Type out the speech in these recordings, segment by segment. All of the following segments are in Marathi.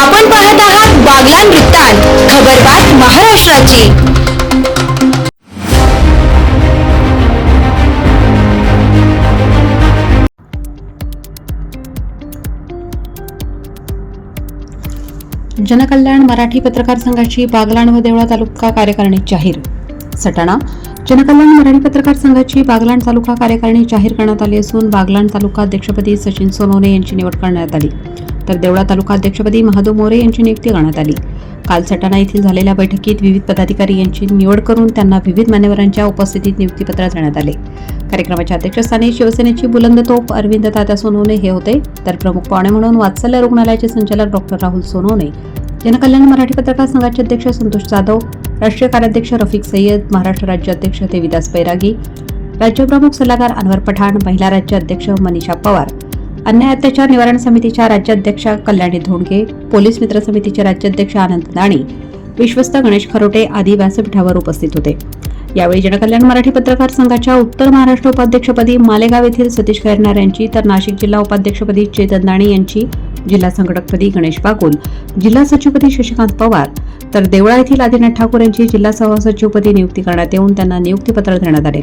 आपण पाहत आहात बागलान वृत्तांत खबरबात महाराष्ट्राची. जनकल्याण मराठी पत्रकार संघाची बागलाण व देवळा तालुका कार्यकारिणी जाहीर. सटाणा जनकल्याण मराठी पत्रकार संघाची बागलाण तालुका कार्यकारिणी जाहीर करण्यात आली असून बागलाण तालुका अध्यक्षपदी सचिन सोनवणे यांची निवड करण्यात आली. तर देवळा तालुका अध्यक्षपदी महादेव मोरे यांची नियुक्ती करण्यात आली. काल सटाणा येथील झालेल्या बैठकीत विविध पदाधिकारी यांची निवड करून त्यांना विविध मान्यवरांच्या उपस्थितीत नियुक्तीपत्र देण्यात आले. कार्यक्रमाच्या अध्यक्षस्थानी शिवसेनेची बुलंद तोप अरविंद तात्या सोनवणे हे होते. तर प्रमुख पाहुणे म्हणून वात्सल्य रुग्णालयाचे संचालक डॉक्टर राहुल सोनवणे. जनकल्याण मराठी पत्रकार संघाचे अध्यक्ष संतोष जाधव राष्ट्रीय कार्याध्यक्ष रफिक सय्यद महाराष्ट्र राज्य अध्यक्ष देविदास बैरागी राज्यप्रमुख सल्लागार अनवर पठाण महिला राज्य अध्यक्ष मनीषा पवार अन्याय अत्याचार निवारण समितीच्या राज्याध्यक्षा कल्याणी धोंडगे पोलीस मित्र समितीचे राज्याध्यक्ष आनंद दाणी विश्वस्त गणेश खरोटे आदी व्यासपीठावर उपस्थित होते. यावेळी जनकल्याण मराठी पत्रकार संघाच्या उत्तर महाराष्ट्र उपाध्यक्षपदी मालेगाव येथील सतीश खैरनार यांची तर नाशिक जिल्हा उपाध्यक्षपदी चेतन दाणी यांची जिल्हा संघटकपदी गणेश बागुल जिल्हा सचिवपदी शशिकांत पवार तर देवळा येथील आदिनाथ ठाकूर यांची जिल्हा सहसचिवपदी नियुक्ती करण्यात येऊन त्यांना नियुक्तीपत्र देण्यात आले.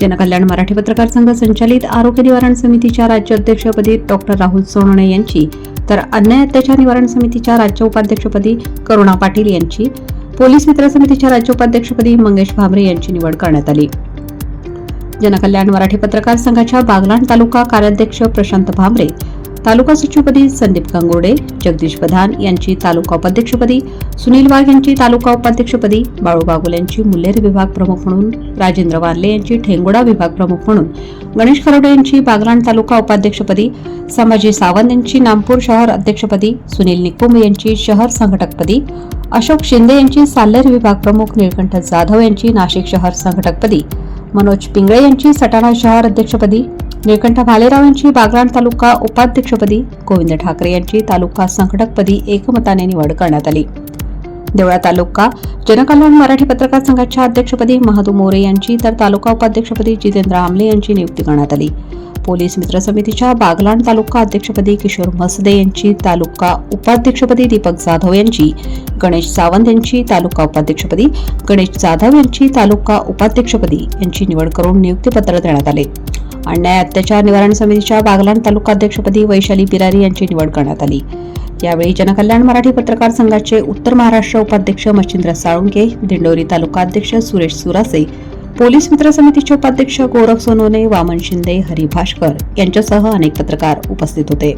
जनकल्याण मराठी पत्रकार संघ संचालित आरोग्य निवारण समितीच्या राज्य अध्यक्षपदी डॉक्टर राहुल सोनणे यांची तर अन्याय अत्याचार निवारण समितीच्या राज्य उपाध्यक्षपदी करुणा पाटील यांची पोलीस मित्र समितीच्या राज्य उपाध्यक्षपदी मंगेश भामरे यांची निवड करण्यात आली. जनकल्याण मराठी पत्रकार संघाच्या बागलाण तालुका कार्याध्यक्ष प्रशांत भामरे तालुका सचिवपदी संदीप गांगुर्डे जगदीश प्रधान यांची तालुका उपाध्यक्षपदी सुनील वाघ यांची तालुका उपाध्यक्षपदी बाळू बागुल यांची मुल्हेर विभाग प्रमुख म्हणून राजेंद्र वारले यांची ठेंगोडा विभाग प्रमुख म्हणून गणेश खरोडे यांची बागलाण तालुका उपाध्यक्षपदी संभाजी सावंत यांची नामपूर शहर अध्यक्षपदी सुनील निकुंभ यांची शहर संघटकपदी अशोक शिंदे यांची साल्हेर विभाग प्रमुख निळकंठ जाधव यांची नाशिक शहर संघटकपदी मनोज पिंगळे यांची सटाणा शहर अध्यक्षपदी निळकंठ भालेराव यांची बागलाण तालुका उपाध्यक्षपदी गोविंद ठाकरे यांची तालुका संघटकपदी एकमताने निवड करण्यात आली. देवळा तालुका जनकल्याण मराठी पत्रकार संघाच्या अध्यक्षपदी महादू मोरे यांची तर तालुका उपाध्यक्षपदी जितेंद्र आमले यांची नियुक्ती करण्यात आली. पोलीस मित्र समितीच्या बागलाण तालुका अध्यक्षपदी किशोर मसदे यांची तालुका उपाध्यक्षपदी दीपक जाधव यांची गणेश सावंत यांची तालुका उपाध्यक्षपदी गणेश जाधव यांची तालुका उपाध्यक्षपदी यांची निवड करून नियुक्तीपत्र देण्यात आले. अन्याय अत्याचार निवारण समितीच्या बागलाण तालुका अध्यक्षपदी वैशाली बिरारी यांची निवड करण्यात आली. यावेळी जनकल्याण मराठी पत्रकार संघाचे उत्तर महाराष्ट्र उपाध्यक्ष मच्छिंद्र साळुंके दिंडोरी तालुका अध्यक्ष सुरेश सुरासे पोलीस मित्र समितीचे उपाध्यक्ष गोरख सोनोने वामन शिंदे हरी भाष्कर यांच्यासह अनेक पत्रकार उपस्थित होते.